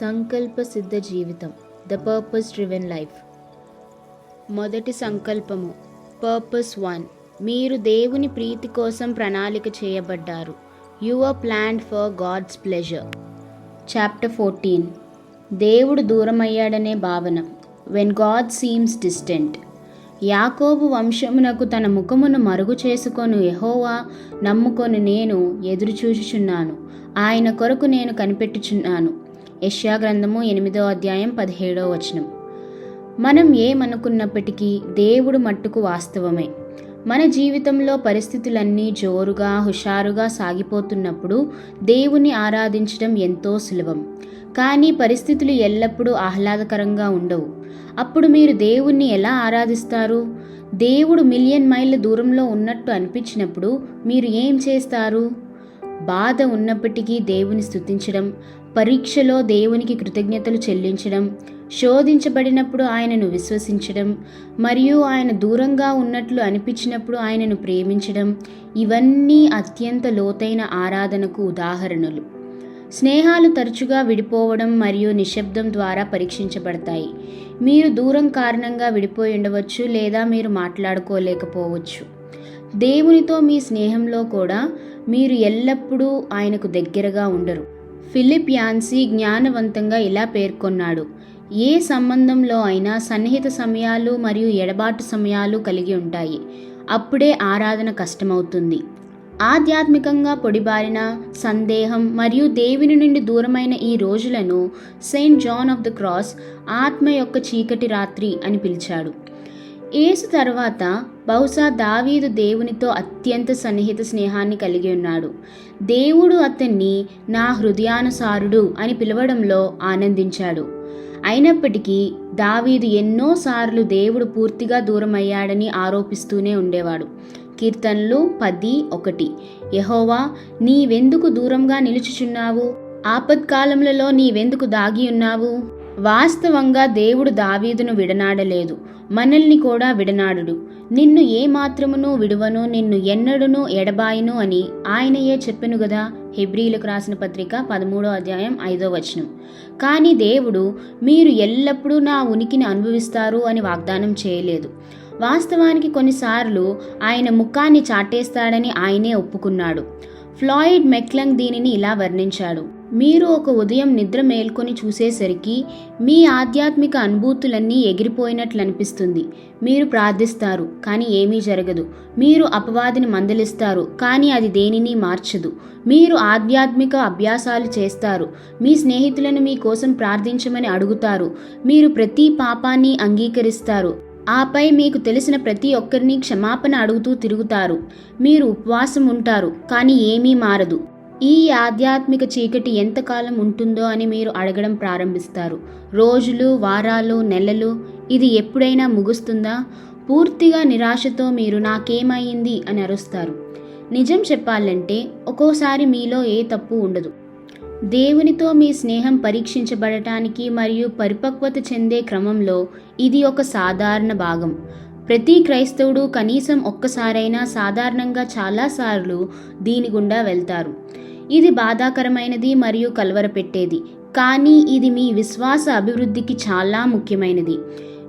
సంకల్ప సిద్ధ జీవితం ద పర్పస్ డ్రివెన్ లైఫ్ మొదటి సంకల్పము పర్పస్ వన్ మీరు దేవుని ప్రీతి కోసం ప్రణాళిక చేయబడ్డారు. You are planned for God's pleasure chapter fourteen దేవుడు దూరమయ్యాడనే భావన. వెన్ గాడ్ సీమ్స్ డిస్టెంట్ యాకోబు వంశమునకు తన ముఖమును మరుగు చేసుకొను ఎహోవా నమ్ముకొని నేను ఎదురుచూచుచున్నాను ఆయన కొరకు నేను కనిపెట్టుచున్నాను. యష్యా గ్రంథము ఎనిమిదో అధ్యాయం పదిహేడో వచనం. మనం ఏమనుకున్నప్పటికీ దేవుడు మట్టుకు వాస్తవమే. మన జీవితంలో పరిస్థితులన్నీ జోరుగా హుషారుగా సాగిపోతున్నప్పుడు దేవుని ఆరాధించడం ఎంతో సులభం. కానీ పరిస్థితులు ఎల్లప్పుడూ ఆహ్లాదకరంగా ఉండవు. అప్పుడు మీరు దేవుణ్ణి ఎలా ఆరాధిస్తారు? దేవుడు మిలియన్ మైళ్ళ దూరంలో ఉన్నట్టు అనిపించినప్పుడు మీరు ఏం చేస్తారు? బాధ ఉన్నప్పటికీ దేవుని స్థుతించడం పరీక్షలో దేవునికి కృతజ్ఞతలు చెల్లించడం శోధించబడినప్పుడు ఆయనను విశ్వసించడం మరియు ఆయన దూరంగా ఉన్నట్లు అనిపించినప్పుడు ఆయనను ప్రేమించడం ఇవన్నీ అత్యంత లోతైన ఆరాధనకు ఉదాహరణలు. స్నేహాలు తరచుగా విడిపోవడం మరియు నిశ్శబ్దం ద్వారా పరీక్షించబడతాయి. మీరు దూరం కారణంగా విడిపోయి ఉండవచ్చు లేదా మీరు మాట్లాడుకోలేకపోవచ్చు. దేవునితో మీ స్నేహంలో కూడా మీరు ఎల్లప్పుడూ ఆయనకు దగ్గరగా ఉండరు. ఫిలిప్ యాన్సీ జ్ఞానవంతంగా ఇలా పేర్కొన్నాడు. ఏ సంబంధంలో అయినా సన్నిహిత సమయాలు మరియు ఎడబాటు సమయాలు కలిగి ఉంటాయి. అప్పుడే ఆరాధన కష్టమవుతుంది. ఆధ్యాత్మికంగా పొడిబారిన సందేహం మరియు దేవుని నుండి దూరమైన ఈ రోజులను Saint John of the Cross ఆత్మ యొక్క చీకటి రాత్రి అని పిలిచాడు. యేసు తర్వాత బహుశా దావీదు దేవునితో అత్యంత సన్నిహిత స్నేహాన్ని కలిగి ఉన్నాడు. దేవుడు అతన్ని నా హృదయానుసారుడు అని పిలవడంలో ఆనందించాడు. అయినప్పటికీ దావీదు ఎన్నోసార్లు దేవుడు పూర్తిగా దూరమయ్యాడని ఆరోపిస్తూనే ఉండేవాడు. కీర్తనలు పది ఒకటి. యహోవా నీవెందుకు దూరంగా నిలుచుచున్నావు? ఆపత్కాలములలో నీవెందుకు దాగి ఉన్నావు? వాస్తవంగా దేవుడు దావీదును విడనాడలేదు. మనల్ని కూడా విడనాడుడు. నిన్ను ఏ మాత్రమును విడువను నిన్ను ఎన్నడును ఎడబాయను అని ఆయనయే చెప్పెను గదా? హెబ్రీలకు రాసిన పత్రిక పదమూడో అధ్యాయం ఐదో వచనం. కానీ దేవుడు మీరు ఎల్లప్పుడూ నా ఉనికిని అనుభవిస్తారు అని వాగ్దానం చేయలేదు. వాస్తవానికి కొన్నిసార్లు ఆయన ముఖాన్ని చాటేస్తాడని ఆయనే ఒప్పుకున్నాడు. ఫ్లాయిడ్ మెక్లంగ్ దీనిని ఇలా వర్ణించాడు. మీరు ఒక ఉదయం నిద్ర మేల్కొని చూసేసరికి మీ ఆధ్యాత్మిక అనుభూతులన్నీ ఎగిరిపోయినట్లు అనిపిస్తుంది మీరు ప్రార్థిస్తారు కానీ ఏమీ జరగదు. మీరు అపవాదిని మందలిస్తారు కానీ అది దేనిని మార్చదు. మీరు ఆధ్యాత్మిక అభ్యాసాలు చేస్తారు. మీ స్నేహితులను మీ కోసం ప్రార్థించమని అడుగుతారు. మీరు ప్రతి పాపాన్ని అంగీకరిస్తారు. ఆపై మీకు తెలిసిన ప్రతి ఒక్కరిని క్షమాపణ అడుగుతూ తిరుగుతారు. మీరు ఉపవాసం ఉంటారు కానీ ఏమీ మారదు. ఈ ఆధ్యాత్మిక చీకటి ఎంతకాలం ఉంటుందో అని మీరు అడగడం ప్రారంభిస్తారు. రోజులు వారాలు నెలలు ఇది ఎప్పుడైనా ముగుస్తుందా? పూర్తిగా నిరాశతో మీరు నాకేమైంది అని అరుస్తారు. నిజం చెప్పాలంటే ఒక్కోసారి మీలో ఏ తప్పు ఉండదు. దేవునితో మీ స్నేహం పరీక్షించబడటానికి మరియు పరిపక్వత చెందే క్రమంలో ఇది ఒక సాధారణ భాగం. ప్రతి క్రైస్తవుడు కనీసం ఒక్కసారైనా సాధారణంగా చాలాసార్లు దీని గుండా వెళ్తారు. ఇది బాధాకరమైనది మరియు కలవరపెట్టేది. కానీ ఇది మీ విశ్వాస అభివృద్ధికి చాలా ముఖ్యమైనది.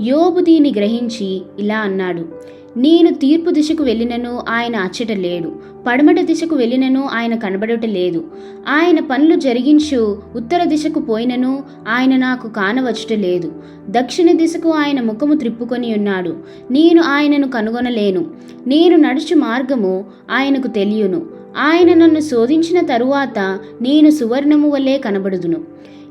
యోబు దీన్ని గ్రహించి ఇలా అన్నాడు. నేను తీర్పు దిశకు వెళ్ళినను ఆయన అచ్చట లేడు. పడమట దిశకు వెళ్ళినను ఆయన కనబడట లేదు. ఆయన పనులు జరిగించు ఉత్తర దిశకు పోయినను ఆయన నాకు కానవచ్చుట లేదు. దక్షిణ దిశకు ఆయన ముఖము త్రిప్పుకొని ఉన్నాడు. నేను ఆయనను కనుగొనలేను. నేను నడుచు మార్గము ఆయనకు తెలియను. ఆయన నన్ను శోధించిన తరువాత నేను సువర్ణము వలె కనబడుదును.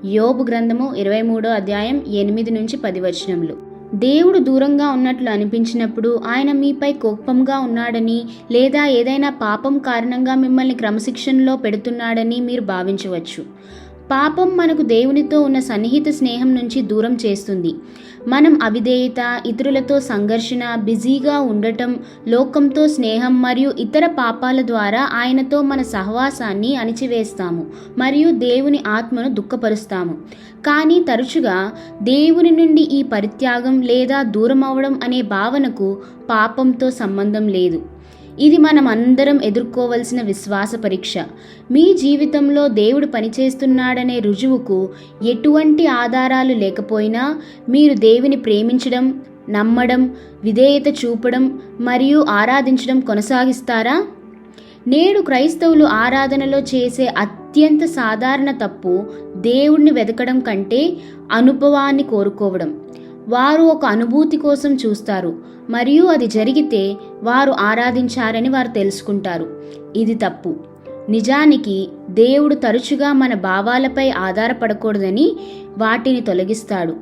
యోబు గ్రంథము ఇరవై మూడో అధ్యాయం ఎనిమిది నుంచి పది వచనములు. దేవుడు దూరంగా ఉన్నట్లు అనిపించినప్పుడు ఆయన మీపై కోపంగా ఉన్నాడని లేదా ఏదైనా పాపం కారణంగా మిమ్మల్ని క్రమశిక్షణలో పెడుతున్నాడని మీరు భావించవచ్చు. పాపం మనకు దేవునితో ఉన్న సన్నిహిత స్నేహం నుంచి దూరం చేస్తుంది. మనం అవిధేయత ఇతరులతో సంఘర్షణ బిజీగా ఉండటం లోకంతో స్నేహం మరియు ఇతర పాపాల ద్వారా ఆయనతో మన సహవాసాన్ని అణిచివేస్తాము మరియు దేవుని ఆత్మను దుఃఖపరుస్తాము. కానీ తరచుగా దేవుని నుండి ఈ పరిత్యాగం లేదా దూరం అవడం అనే భావనకు పాపంతో సంబంధం లేదు. ఇది మనం అందరం ఎదుర్కోవలసిన విశ్వాస పరీక్ష. మీ జీవితంలో దేవుడు పనిచేస్తున్నాడనే రుజువుకు ఎటువంటి ఆధారాలు లేకపోయినా మీరు దేవుని ప్రేమించడం నమ్మడం విధేయత చూపడం మరియు ఆరాధించడం కొనసాగిస్తారా? నేడు క్రైస్తవులు ఆరాధనలో చేసే అత్యంత సాధారణ తప్పు దేవుణ్ణి వెతకడం కంటే అనుభవాన్ని కోరుకోవడం. వారు ఒక అనుభూతి కోసం చూస్తారు. మరియు అది జరిగితే వారు ఆరాధించారని వారు తెలుసుకుంటారు. ఇది తప్పు. నిజానికి దేవుడు తరచుగా మన భావాలపై ఆధారపడకూడదని వాటిని తొలగిస్తాడు.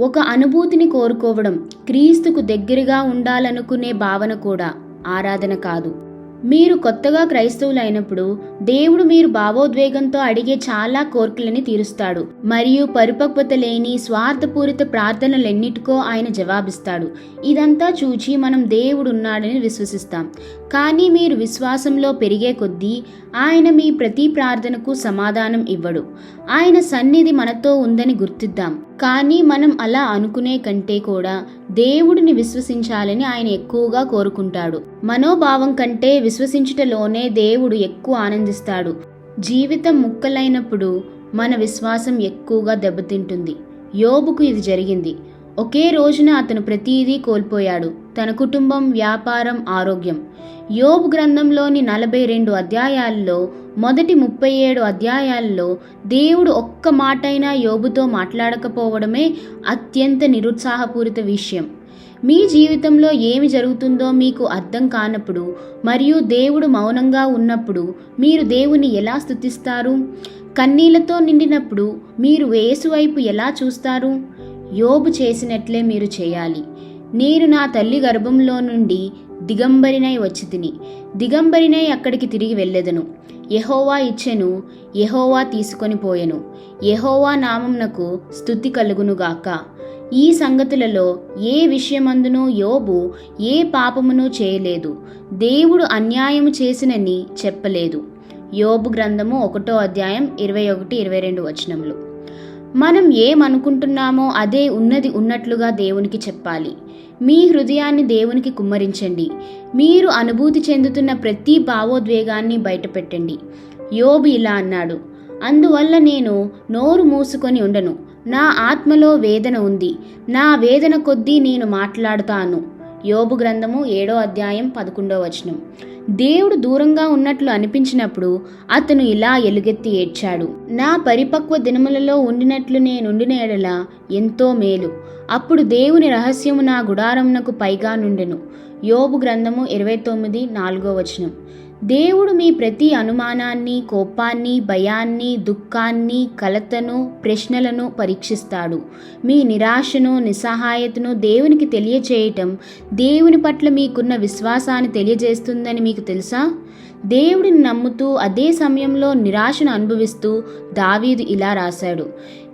ఒక అనుభూతిని కోరుకోవడం క్రీస్తుకు దగ్గరగా ఉండాలనుకునే భావన కూడా ఆరాధన కాదు. మీరు కొత్తగా క్రైస్తవులైనప్పుడు దేవుడు మీరు భావోద్వేగంతో అడిగే చాలా కోర్కులని తీరుస్తాడు. మరియు పరిపక్వత లేని స్వార్థపూరిత ప్రార్థనలెన్నిటికో ఆయన జవాబిస్తాడు. ఇదంతా చూచి మనం దేవుడు ఉన్నాడని విశ్వసిస్తాం. కానీ మీరు విశ్వాసంలో పెరిగే కొద్దీ ఆయన మీ ప్రతి ప్రార్థనకు సమాధానం ఇవ్వడు. ఆయన సన్నిధి మనతో ఉందని గుర్తిద్దాం. కానీ మనం అలా అనుకునే కంటే కూడా దేవుడిని విశ్వసించాలని ఆయన ఎక్కువగా కోరుకుంటాడు. మనోభావం కంటే విశ్వసించుటలోనే దేవుడు ఎక్కువ ఆనందిస్తాడు. జీవితం ముక్కలైనప్పుడు మన విశ్వాసం ఎక్కువగా దెబ్బతింటుంది. యోబుకు ఇది జరిగింది. ఒకే రోజున అతను ప్రతీదీ కోల్పోయాడు. తన కుటుంబం వ్యాపారం ఆరోగ్యం. యోబ్ గ్రంథంలోని నలభై రెండు అధ్యాయాల్లో మొదటి ముప్పై ఏడు అధ్యాయాల్లో దేవుడు ఒక్క మాటైనా యోబుతో మాట్లాడకపోవడమే అత్యంత నిరుత్సాహపూరిత విషయం. మీ జీవితంలో ఏమి జరుగుతుందో మీకు అర్థం కానప్పుడు మరియు దేవుడు మౌనంగా ఉన్నప్పుడు మీరు దేవుని ఎలా స్తుతిస్తారు కన్నీళ్ళతో నిండినప్పుడు మీరు వేసువైపు ఎలా చూస్తారు? యోబు చేసినట్లే మీరు చేయాలి. నేను నా తల్లి గర్భంలో నుండి దిగంబరినై వచ్చి తిని దిగంబరినై అక్కడికి తిరిగి వెళ్ళెదను. యహోవా ఇచ్చెను యహోవా తీసుకొని పోయెను. యహోవా నామంనకు స్థుతి కలుగునుగాక ఈ సంగతులలో ఏ విషయమందునూ యోబు ఏ పాపమును చేయలేదు. దేవుడు అన్యాయము చేసినని చెప్పలేదు. యోబు గ్రంథము ఒకటో అధ్యాయం ఇరవై ఒకటి ఇరవై రెండు వచనములు. మనం ఏమనుకుంటున్నామో అదే ఉన్నది ఉన్నట్లుగా దేవునికి చెప్పాలి. మీ హృదయాన్ని దేవునికి కుమ్మరించండి. మీరు అనుభూతి చెందుతున్న ప్రతి భావోద్వేగాన్ని బయటపెట్టండి. యోబు ఇలా అన్నాడు. అందువల్ల నేను నోరు మూసుకొని ఉండను. నా ఆత్మలో వేదన ఉంది. నా వేదన కొద్దీ నేను మాట్లాడుతాను. యోబు గ్రంథము ఏడో అధ్యాయం పదకొండో వచనం. దేవుడు దూరంగా ఉన్నట్లు అనిపించినప్పుడు అతను ఇలా ఎలుగెత్తి ఏడ్చాడు. నా పరిపక్వ దినములలో ఉండినట్లు నేనుండిన ఎడల ఎంతో మేలు. అప్పుడు దేవుని రహస్యము నా గుడారమునకు పైగా నుండెను. యోబు గ్రంథము ఇరవై తొమ్మిది నాలుగో వచనం. దేవుడు మీ ప్రతి అనుమానాన్ని కోపాన్ని భయాన్ని దుఃఖాన్ని కలతను ప్రశ్నలను పరీక్షిస్తాడు. మీ నిరాశను నిస్సహాయతను దేవునికి తెలియచేయటం దేవుని పట్ల మీకున్న విశ్వాసాన్ని తెలియజేస్తుందని మీకు తెలుసా? దేవుడిని నమ్ముతూ అదే సమయంలో నిరాశను అనుభవిస్తూ దావీదు ఇలా రాశాడు.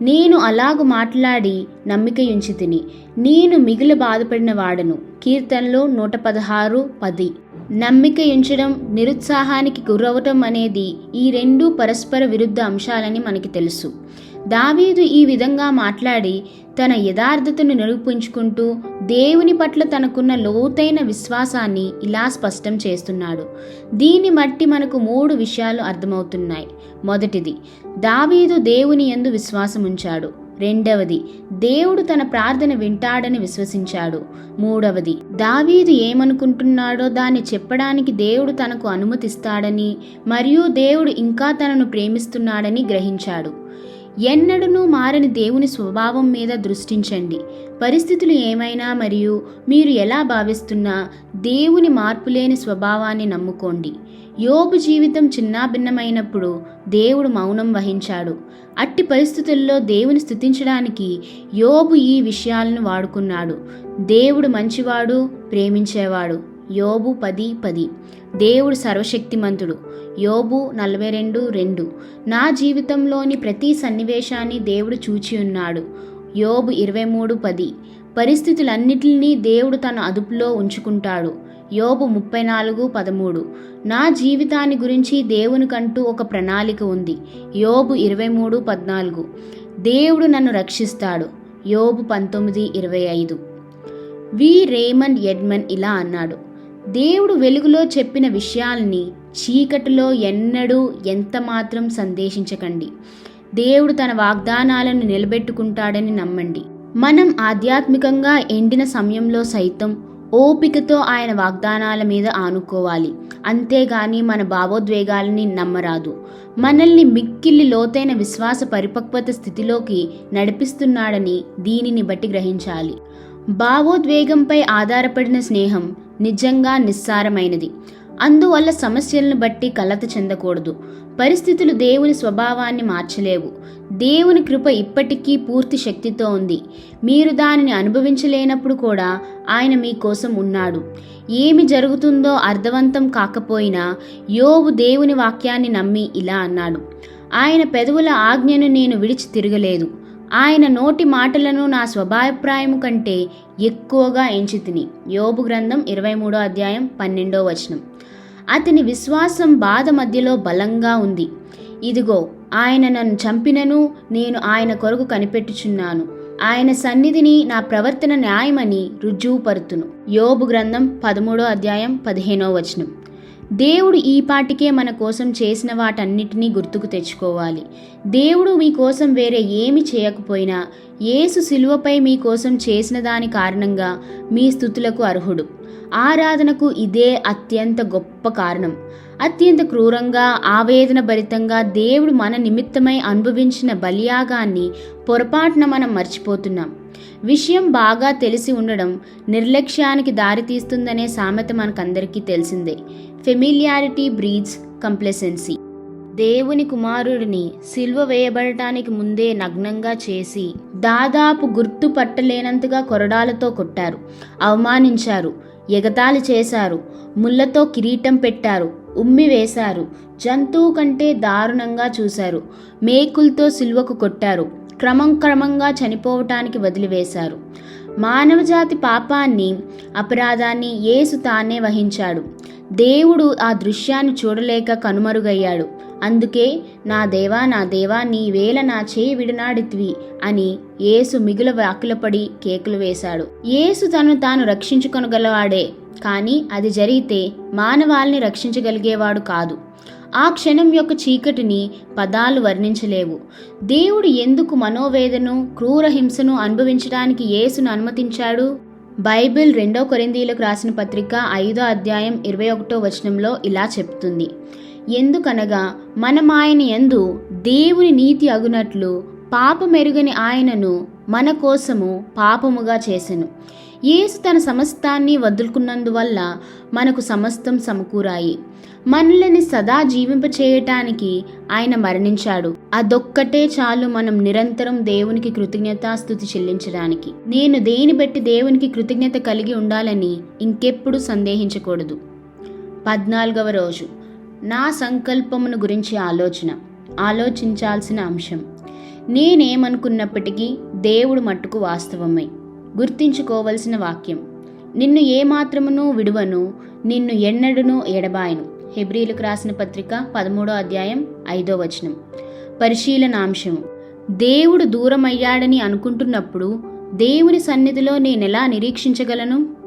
నేను అలాగు మాట్లాడి నమ్మికయుంచి తిని నేను మిగిలి బాధపడిన వాడను. కీర్తనలో నూట పదహారు పది. నమ్మిక ఎంచడం నిరుత్సాహానికి గురవటం అనేది ఈ రెండు పరస్పర విరుద్ధ అంశాలని మనకి తెలుసు. దావీదు ఈ విధంగా మాట్లాడి తన యథార్థతను నిరూపించుకుంటూ దేవుని పట్ల తనకున్న లోతైన విశ్వాసాన్ని ఇలా స్పష్టం చేస్తున్నాడు. దీన్ని బట్టి మనకు మూడు విషయాలు అర్థమవుతున్నాయి. మొదటిది దావీదు దేవుని యందు విశ్వాసం ఉంచాడు రెండవది దేవుడు తన ప్రార్థన వింటాడని విశ్వసించాడు. మూడవది దావీదు ఏమనుకుంటున్నాడో దాన్ని చెప్పడానికి దేవుడు తనకు అనుమతిస్తాడని మరియు దేవుడు ఇంకా తనను ప్రేమిస్తున్నాడని గ్రహించాడు. ఎన్నడూ మారని దేవుని స్వభావం మీద దృష్టించండి. పరిస్థితులు ఏమైనా మరియు మీరు ఎలా భావిస్తున్నా దేవుని మార్పులేని స్వభావాన్ని నమ్ముకోండి. యోబు జీవితం చిన్నాభిన్నమైనప్పుడు దేవుడు మౌనం వహించాడు. అట్టి పరిస్థితుల్లో దేవుని స్థుతించడానికి యోబు ఈ విషయాలను వాడుకున్నాడు. దేవుడు మంచివాడు ప్రేమించేవాడు. యోబు పది పది. దేవుడు సర్వశక్తిమంతుడు. యోబు నలభై రెండు. రెండు నా జీవితంలోని ప్రతి సన్నివేశాన్ని దేవుడు చూచి ఉన్నాడు. యోబు ఇరవై మూడు పది. పరిస్థితులన్నిటినీ దేవుడు తన అదుపులో ఉంచుకుంటాడు. యోబు ముప్పై నాలుగు పదమూడు. నా జీవితాన్ని గురించి దేవునికంటూ ఒక ప్రణాళిక ఉంది. యోబు ఇరవై మూడు పద్నాలుగు. దేవుడు నన్ను రక్షిస్తాడు. యోబు పంతొమ్మిది ఇరవై ఐదు. వి. రేమండ్ ఎడ్మన్ ఇలా అన్నాడు. దేవుడు వెలుగులో చెప్పిన విషయాల్ని చీకటిలో ఎన్నడూ ఎంత మాత్రం సందేశించకండి. దేవుడు తన వాగ్దానాలను నిలబెట్టుకుంటాడని నమ్మండి. మనం ఆధ్యాత్మికంగా ఎండిన సమయంలో సైతం ఓపికతో ఆయన వాగ్దానాల మీద ఆనుకోవాలి. అంతేగాని మన భావోద్వేగాలని నమ్మరాదు. మనల్ని మిక్కిల్లి లోతైన విశ్వాస పరిపక్వత స్థితిలోకి నడిపిస్తున్నాడని దీనిని బట్టి గ్రహించాలి. భావోద్వేగంపై ఆధారపడిన స్నేహం నిజంగా నిస్సారమైనది. అందువల్ల సమస్యలను బట్టి కలత చెందకూడదు. పరిస్థితులు దేవుని స్వభావాన్ని మార్చలేవు. దేవుని కృప ఇప్పటికీ పూర్తి శక్తితో ఉంది. మీరు దానిని అనుభవించలేనప్పుడు కూడా ఆయన మీకోసం ఉన్నాడు. ఏమి జరుగుతుందో అర్థవంతం కాకపోయినా యోబు దేవుని వాక్యాన్ని నమ్మి ఇలా అన్నాడు. ఆయన పెదవుల ఆజ్ఞను నేను విడిచి తిరగలేదు. ఆయన నోటి మాటలను నా స్వభాయప్రాయము కంటే ఎక్కువగా ఎంచుతిని. యోబు గ్రంథం ఇరవై మూడో అధ్యాయం పన్నెండో వచనం. అతని విశ్వాసం బాధ మధ్యలో బలంగా ఉంది. ఇదిగో ఆయన నన్ను చంపినను నేను ఆయన కొరకు కనిపెట్టుచున్నాను. ఆయన సన్నిధిని నా ప్రవర్తన న్యాయమని రుజువుపరుతును. యోబు గ్రంథం పదమూడో అధ్యాయం పదిహేనో వచనం. దేవుడు ఈ పాటికే మన కోసం చేసిన వాటన్నిటినీ గుర్తుకు తెచ్చుకోవాలి. దేవుడు మీకోసం వేరే ఏమి చేయకపోయినా యేసు శిలువపై మీకోసం చేసిన దాని కారణంగా మీ స్థుతులకు అర్హుడు. ఆరాధనకు ఇదే అత్యంత గొప్ప కారణం. అత్యంత క్రూరంగా ఆవేదన భరితంగా దేవుడు మన నిమిత్తమై అనుభవించిన బలియాగాన్ని పొరపాటున మనం మర్చిపోతున్నాం. విషయం బాగా తెలిసి ఉండడం నిర్లక్ష్యానికి దారితీస్తుందనే సామెత మనకందరికీ తెలిసిందే. ఫెమిలియారిటీ బ్రీడ్స్ కంప్లెసెన్సీ దేవుని కుమారుడిని సిల్వ వేయబడటానికి ముందే నగ్నంగా చేసి దాదాపు గుర్తు పట్టలేనంతగా కొరడాలతో కొట్టారు. అవమానించారు. ఎగతాళి చేశారు. ముళ్ళతో కిరీటం పెట్టారు. ఉమ్మి వేశారు. జంతువు కంటే దారుణంగా చూశారు. మేకులతో సిల్వకు కొట్టారు. క్రమం క్రమంగా చనిపోవటానికి వదిలివేశారు. మానవజాతి పాపాన్ని అపరాధాన్ని యేసు తానే వహించాడు. దేవుడు ఆ దృశ్యాన్ని చూడలేక కనుమరుగయ్యాడు. అందుకే నా దేవా నా దేవా నీ వేళ నా చేయి విడనాడితివి అని యేసు మిగుల వాకిలపడి కేకులు వేశాడు. యేసు తను తాను రక్షించుకొనగలవాడే కానీ అది జరిగితే మానవాల్ని రక్షించగలిగేవాడు కాదు. ఆ క్షణం యొక్క చీకటిని పదాలు వర్ణించలేవు. దేవుడు ఎందుకు మనోవేదను క్రూర హింసను అనుభవించడానికి యేసును అనుమతించాడు? బైబిల్ రెండో కొరిందీలకు రాసిన పత్రిక ఐదో అధ్యాయం ఇరవై ఒకటో వచనంలో ఇలా చెప్తుంది. ఎందుకనగా మనం ఆయన యందు దేవుని నీతి అగునట్లు పాపమెరుగని ఆయనను మన కోసము పాపముగా చేసెను. యేసు తన సమస్తాన్ని వదులుకున్నందువల్ల మనకు సమస్తం సమకూరాయి. మనల్ని సదా జీవింపచేయటానికి ఆయన మరణించాడు. అదొక్కటే చాలు మనం నిరంతరం దేవునికి కృతజ్ఞతాస్థుతి చెల్లించడానికి. నేను దేని బట్టి దేవునికి కృతజ్ఞత కలిగి ఉండాలని ఇంకెప్పుడు సందేహించకూడదు. పద్నాలుగవ రోజు. నా సంకల్పమును గురించి ఆలోచన. ఆలోచించాల్సిన అంశం. నేనేమనుకున్నప్పటికీ దేవుడు మట్టుకు వాస్తవమే. గుర్తించుకోవలసిన వాక్యం. నిన్ను ఏమాత్రమును విడువను నిన్ను ఎన్నడును ఎడబాయను హెబ్రిలకు రాసిన పత్రిక పదమూడో అధ్యాయం ఐదో వచనం. పరిశీలనాంశం దేవుడు దూరమయ్యాడని అనుకుంటున్నప్పుడు దేవుని సన్నిధిలో నేనెలా నిరీక్షించగలను?